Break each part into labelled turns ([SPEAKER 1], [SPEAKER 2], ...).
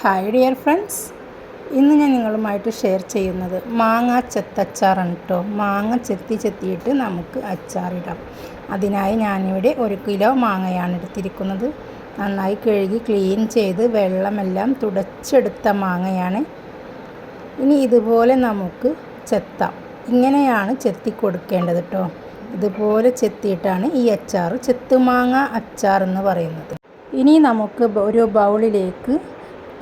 [SPEAKER 1] Hi dear friends ഇന്ന് ഞാൻ നിങ്ങളുമായിട്ട് ഷെയർ ചെയ്യുന്നത് മാങ്ങ ചെത്തച്ചാറാണ് കേട്ടോ മാങ്ങ ചെത്തി ചെത്തിയിട്ട് നമുക്ക് അച്ചാറിടാം. അതിനായി ഞാനിവിടെ ഒരു കിലോ മാങ്ങയാണ് എടുത്തിരിക്കുന്നത്. നന്നായി കഴുകി ക്ലീൻ ചെയ്ത് വെള്ളമെല്ലാം തുടച്ചെടുത്ത മാങ്ങയാണ്. ഇനി ഇതുപോലെ നമുക്ക് ചെത്താം. ഇങ്ങനെയാണ് ചെത്തി കൊടുക്കേണ്ടത് കേട്ടോ ഇതുപോലെ ചെത്തിയിട്ടാണ് ഈ അച്ചാർ ചെത്തുമാങ്ങ അച്ചാർ എന്ന് പറയുന്നത്. ഇനി നമുക്ക് ഒരു ബൗളിലേക്ക്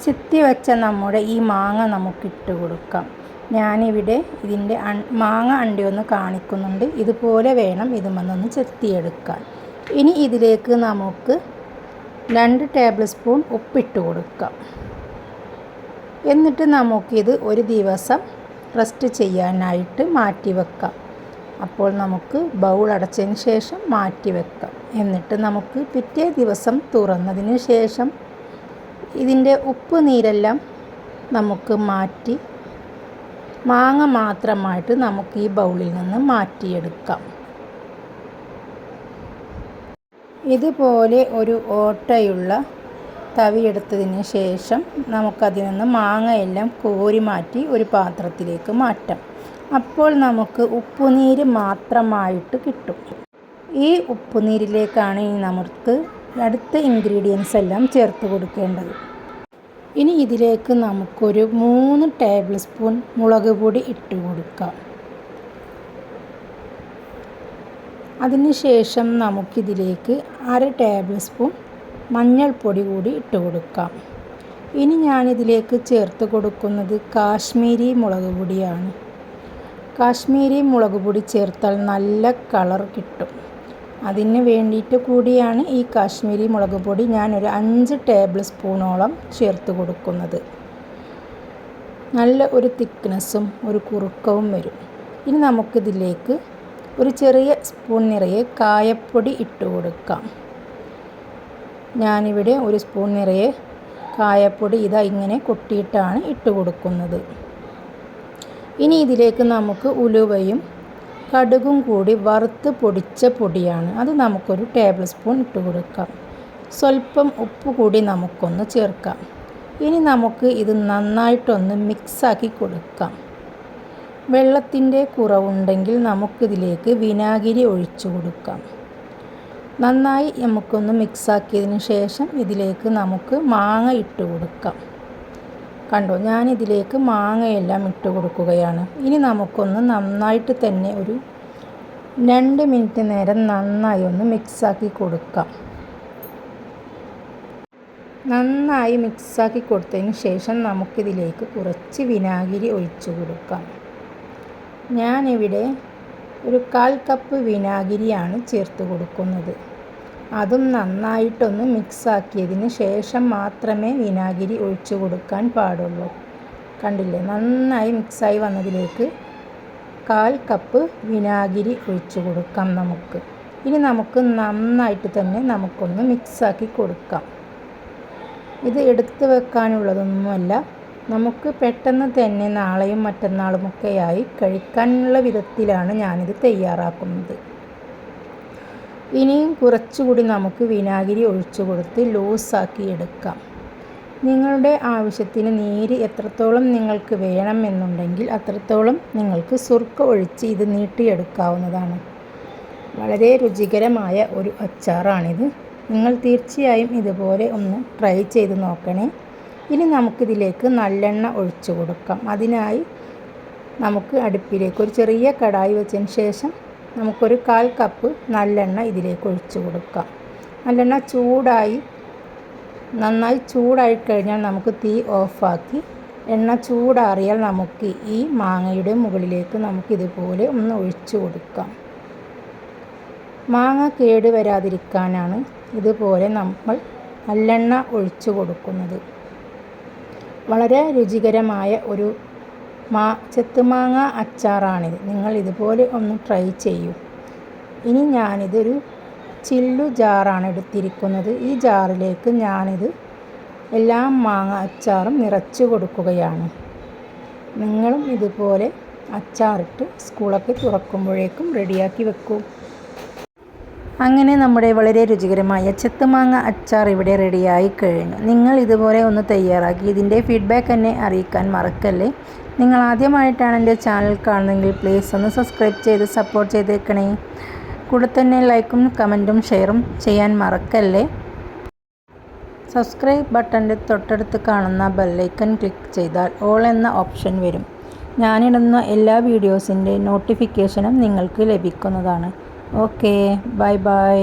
[SPEAKER 1] ചെത്തി വെച്ച നമ്മുടെ ഈ മാങ്ങ നമുക്കിട്ട് കൊടുക്കാം. ഞാനിവിടെ ഇതിന്റെ മാങ്ങ അണ്ടി ഒന്ന് കാണിക്കുന്നുണ്ട്. ഇതുപോലെ വേണം ഇതുമെന്നൊന്ന് ചെത്തിയെടുക്കാൻ. ഇനി ഇതിലേക്ക് നമുക്ക് രണ്ട് ടേബിൾ സ്പൂൺ ഉപ്പിട്ട് കൊടുക്കാം. എന്നിട്ട് നമുക്കിത് ഒരു ദിവസം റെസ്റ്റ് ചെയ്യാനായിട്ട് മാറ്റി വെക്കാം. അപ്പോൾ നമുക്ക് ബൗൾ അടച്ചതിന് ശേഷം മാറ്റി വെക്കാം. എന്നിട്ട് നമുക്ക് പിറ്റേ ദിവസം തുറന്നതിന് ശേഷം ഇതിന്റെ ഉപ്പ് നീരെല്ലാം നമുക്ക് മാറ്റി മാങ്ങ മാത്രമായിട്ട് നമുക്ക് ഈ ബൗളിൽ നിന്ന് മാറ്റിയെടുക്കാം. ഇതുപോലെ ഒരു ഓട്ടയുള്ള തവിയെടുത്തതിന് ശേഷം നമുക്കതിൽ നിന്ന് മാങ്ങയെല്ലാം കോരി മാറ്റി ഒരു പാത്രത്തിലേക്ക് മാറ്റാം. അപ്പോൾ നമുക്ക് ഉപ്പുനീര് മാത്രമായിട്ട് കിട്ടും. ഈ ഉപ്പുനീരിലേക്കാണ് ഇനി നമുക്ക് അടുത്ത ഇൻഗ്രീഡിയൻസ് എല്ലാം ചേർത്ത് കൊടുക്കേണ്ടത്. ഇനി ഇതിലേക്ക് നമുക്കൊരു മൂന്ന് ടേബിൾ സ്പൂൺ മുളക് പൊടി ഇട്ട് കൊടുക്കാം. അതിനുശേഷം നമുക്കിതിലേക്ക് അര ടേബിൾ സ്പൂൺ മഞ്ഞൾപ്പൊടി കൂടി ഇട്ട് കൊടുക്കാം. ഇനി ഞാനിതിലേക്ക് ചേർത്ത് കൊടുക്കുന്നത് കാശ്മീരി മുളക് പൊടിയാണ്. കാശ്മീരി മുളക് പൊടി ചേർത്താൽ നല്ല കളർ കിട്ടും. അതിന് വേണ്ടിയിട്ട് കൂടിയാണ് ഈ കാശ്മീരി മുളക് പൊടി. ഞാനൊരു അഞ്ച് ടേബിൾ സ്പൂണോളം ചേർത്ത് കൊടുക്കുന്നത്. നല്ല ഒരു തിക്നെസ്സും ഒരു കുറുക്കവും വരും. ഇനി നമുക്കിതിലേക്ക് ഒരു ചെറിയ സ്പൂൺ നിറയെ കായപ്പൊടി ഇട്ട് കൊടുക്കാം. ഞാനിവിടെ ഒരു സ്പൂൺ നിറയെ കായപ്പൊടി ഇതാ ഇങ്ങനെ കൊട്ടിയിട്ടാണ് ഇട്ട് കൊടുക്കുന്നത്. ഇനി ഇതിലേക്ക് നമുക്ക് ഉലുവയും കടുകും കൂടി വറുത്ത് പൊടിച്ച പൊടിയാണ്. അത് നമുക്കൊരു ടേബിൾ സ്പൂൺ ഇട്ട് കൊടുക്കാം. സ്വല്പം ഉപ്പ് കൂടി നമുക്കൊന്ന് ചേർക്കാം. ഇനി നമുക്ക് ഇത് നന്നായിട്ടൊന്ന് മിക്സാക്കി കൊടുക്കാം. വെള്ളത്തിന്റെ കുറവുണ്ടെങ്കിൽ നമുക്കിതിലേക്ക് വിനാഗിരി ഒഴിച്ചു കൊടുക്കാം. നന്നായി നമുക്കൊന്ന് മിക്സാക്കിയതിന് ശേഷം ഇതിലേക്ക് നമുക്ക് മാങ്ങ ഇട്ട് കൊടുക്കാം. കണ്ടോ ഞാനിതിലേക്ക് മാങ്ങയെല്ലാം ഇട്ട് കൊടുക്കുകയാണ്. ഇനി നമുക്കൊന്ന് നന്നായിട്ട് തന്നെ ഒരു രണ്ട് മിനിറ്റ് നേരം നന്നായി ഒന്ന് മിക്സാക്കി കൊടുക്കാം. നന്നായി മിക്സാക്കി കൊടുത്തതിന് ശേഷം നമുക്കിതിലേക്ക് കുറച്ച് വിനാഗിരി ഒഴിച്ചു കൊടുക്കാം. ഞാനിവിടെ ഒരു കാൽ കപ്പ് വിനാഗിരിയാണ് ചേർത്ത് കൊടുക്കുന്നത്. അതും നന്നായിട്ടൊന്ന് മിക്സാക്കിയതിന് ശേഷം മാത്രമേ വിനാഗിരി ഒഴിച്ചു കൊടുക്കാൻ പാടുള്ളൂ. കണ്ടില്ലേ? നന്നായി മിക്സായി വന്നതിലേക്ക് കാൽ കപ്പ് വിനാഗിരി ഒഴിച്ചു കൊടുക്കാം നമുക്ക്. ഇനി നമുക്ക് നന്നായിട്ട് തന്നെ നമുക്കൊന്ന് മിക്സാക്കി കൊടുക്കാം. ഇത് എടുത്തു വെക്കാനുള്ളതൊന്നുമല്ല. നമുക്ക് പെട്ടെന്ന് തന്നെ നാളെയും മറ്റന്നാളുമൊക്കെയായി കഴിക്കാനുള്ള വിധത്തിലാണ് ഞാനിത് തയ്യാറാക്കുന്നത്. ഇനിയും കുറച്ചുകൂടി നമുക്ക് വിനാഗിരി ഒഴിച്ചു കൊടുത്ത് ലൂസാക്കി എടുക്കാം. നിങ്ങളുടെ ആവശ്യത്തിന് നീര് എത്രത്തോളം നിങ്ങൾക്ക് വേണമെന്നുണ്ടെങ്കിൽ അത്രത്തോളം നിങ്ങൾക്ക് സുർക്ക ഒഴിച്ച് ഇത് നീട്ടിയെടുക്കാവുന്നതാണ്. വളരെ രുചികരമായ ഒരു അച്ചാറാണിത്. നിങ്ങൾ തീർച്ചയായും ഇതുപോലെ ഒന്ന് ട്രൈ ചെയ്ത് നോക്കണേ. ഇനി നമുക്കിതിലേക്ക് നല്ലെണ്ണ ഒഴിച്ചു കൊടുക്കാം. അതിനായി നമുക്ക് അടുപ്പിലേക്ക് ഒരു ചെറിയ കടായി വെച്ചതിന് ശേഷം നമുക്കൊരു കാൽ കപ്പ് നല്ലെണ്ണ ഇതിലേക്ക് ഒഴിച്ചു കൊടുക്കാം. നല്ലെണ്ണ ചൂടായി നന്നായി ചൂടായി കഴിഞ്ഞാൽ നമുക്ക് തീ ഓഫാക്കി എണ്ണ ചൂടാറിയാൽ നമുക്ക് ഈ മാങ്ങയുടെ മുകളിലേക്ക് നമുക്കിതുപോലെ ഒന്ന് ഒഴിച്ചു കൊടുക്കാം. മാങ്ങ കേട് വരാതിരിക്കാനാണ് ഇതുപോലെ നമ്മൾ നല്ലെണ്ണ ഒഴിച്ചു കൊടുക്കുന്നത്. വളരെ രുചികരമായ ഒരു മാ ചെത്തുമാങ്ങ അച്ചാറാണിത് നിങ്ങൾ ഇതുപോലെ ഒന്ന് ട്രൈ ചെയ്യൂ. ഇനി ഞാനിതൊരു ചില്ലു ജാറാണ് എടുത്തിരിക്കുന്നത്. ഈ ജാറിലേക്ക് ഞാനിത് എല്ലാ മാങ്ങ അച്ചാറും നിറച്ചു കൊടുക്കുകയാണ്. നിങ്ങളും ഇതുപോലെ അച്ചാറിട്ട് സ്കൂളൊക്കെ തുറക്കുമ്പോഴേക്കും റെഡിയാക്കി വെക്കൂ. അങ്ങനെ നമ്മുടെ വളരെ രുചികരമായ ചെത്തുമാങ്ങ അച്ചാർ ഇവിടെ റെഡിയായി കഴിഞ്ഞു. നിങ്ങൾ ഇതുപോലെ ഒന്ന് തയ്യാറാക്കി ഇതിന്റെ ഫീഡ്ബാക്ക് എന്നെ അറിയിക്കാൻ മറക്കല്ലേ? നിങ്ങൾ ആദ്യമായിട്ടാണ് എന്റെ ചാനൽ കാണുന്നതെങ്കിൽ പ്ലീസ് ഒന്ന് സബ്സ്ക്രൈബ് ചെയ്ത് സപ്പോർട്ട് ചെയ്തേക്കണേ. കൂടെ തന്നെ ലൈക്കും കമന്റും ഷെയറും ചെയ്യാൻ മറക്കല്ലേ? സബ്സ്ക്രൈബ് ബട്ടന്റെ തൊട്ടടുത്ത് കാണുന്ന ബെല്ലൈക്കൺ ക്ലിക്ക് ചെയ്താൽ ഓൾ എന്ന ഓപ്ഷൻ വരും. ഞാനിടുന്ന എല്ലാ വീഡിയോസിന്റെ നോട്ടിഫിക്കേഷനും നിങ്ങൾക്ക് ലഭിക്കുന്നതാണ്. Okay bye bye